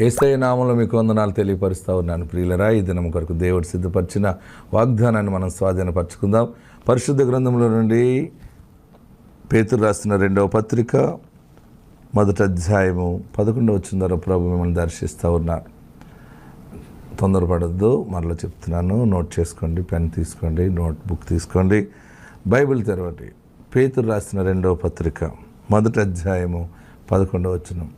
ఏసయ నామంలో మీకు వందనాలు తెలియపరుస్తూ ఉన్నాను. ప్రియులరా ఈ దినం కొరకు దేవుడు సిద్ధపరిచిన వాగ్దానాన్ని మనం స్వాధీనపరచుకుందాం. పరిశుద్ధ గ్రంథంలో నుండి పేతురు రాసిన రెండవ పత్రిక మొదటి అధ్యాయము పదకొండవ వచ్చిన ద్వారా ప్రభు మిమ్మల్ని దర్శిస్తూ ఉన్నారు తొందరపడద్దు మరలా చెప్తున్నాను. నోట్ చేసుకోండి పెన్ తీసుకోండి నోట్ బుక్ తీసుకోండి బైబిల్ తెరవండి. పేతురు రాసిన రెండవ పత్రిక మొదటి అధ్యాయము పదకొండవ వచనం.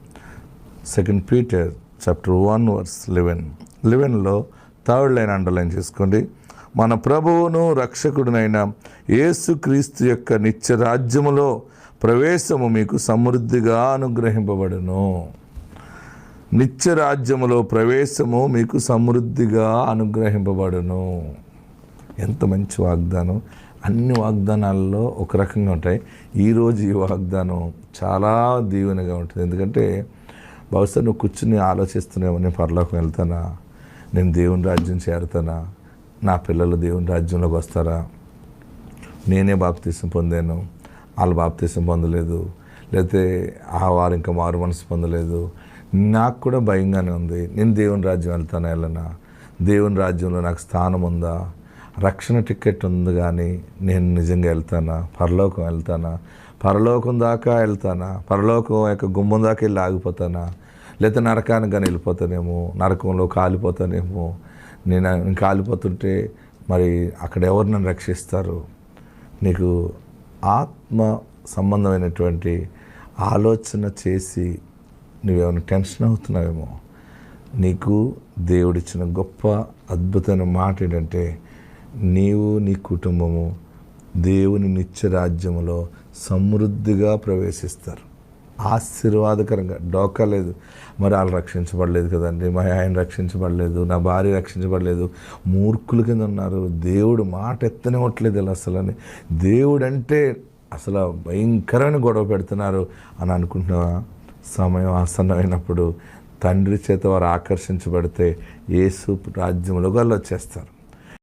Second Peter chapter one verse eleven లెవెన్లో third line underline చేసుకోండి. మన ప్రభువును రక్షకుడునైన యేసుక్రీస్తు యొక్క నిత్య రాజ్యములో ప్రవేశము మీకు సమృద్ధిగా అనుగ్రహింపబడును. నిత్య రాజ్యములో ప్రవేశము మీకు సమృద్ధిగా అనుగ్రహింపబడును. ఎంత మంచి వాగ్దానం. అన్ని వాగ్దానాల్లో ఒక రకంగా ఉంటాయి. ఈరోజు ఈ వాగ్దానం చాలా దీవెనగా ఉంటుంది. ఎందుకంటే బహుశా నువ్వు కూర్చుని ఆలోచిస్తున్నావు నేను పరలోకం వెళ్తానా? నేను దేవుని రాజ్యం చేరుతానా? నా పిల్లలు దేవుని రాజ్యంలోకి వస్తారా? నేనే బాప్తీసం పొందాను. వాళ్ళు బాప్తీసం పొందలేదు. లేకపోతే ఆ వారు ఇంకా మారు మనసు పొందలేదు. నాకు కూడా భయంగానే ఉంది. నేను దేవుని రాజ్యం వెళ్తానా వెళ్ళనా? దేవుని రాజ్యంలో నాకు స్థానం ఉందా? రక్షణ టికెట్ ఉంది కానీ నేను నిజంగా వెళ్తానా? పరలోకం వెళ్తానా? పరలోకం దాకా వెళ్తానా? పరలోకం యొక్క గుమ్మం దాకా వెళ్ళి ఆగిపోతానా? లేకపోతే నరకానికి కానీ వెళ్ళిపోతానేమో? నరకంలో కాలిపోతానేమో? నేను నేను కాలిపోతుంటే మరి అక్కడ ఎవరు నన్ను రక్షిస్తారు? నీకు ఆత్మ సంబంధమైనటువంటి ఆలోచన చేసి నువ్వేమైనా టెన్షన్ అవుతున్నావేమో? నీకు దేవుడిచ్చిన గొప్ప అద్భుతమైన మాట ఏంటంటే నీవు నీ కుటుంబము దేవుని నిత్య రాజ్యములో సమృద్ధిగా ప్రవేశిస్తారు. ఆశీర్వాదకరంగా డోకా లేదు. మరి వాళ్ళు రక్షించబడలేదు కదండి. మా ఆయన రక్షించబడలేదు నా భార్య రక్షించబడలేదు. మూర్ఖుల కింద ఉన్నారు. దేవుడు మాట ఎత్తనివ్వట్లేదు ఇలా అసలు అని దేవుడు అంటే అసలు భయంకరమైన గొడవ పెడుతున్నారు అని అనుకుంటున్నావా? సమయం ఆసన్నమైనప్పుడు తండ్రి చేత వారు ఆకర్షించబడితే యేసు రాజ్యంలో వాళ్ళు వచ్చేస్తారు.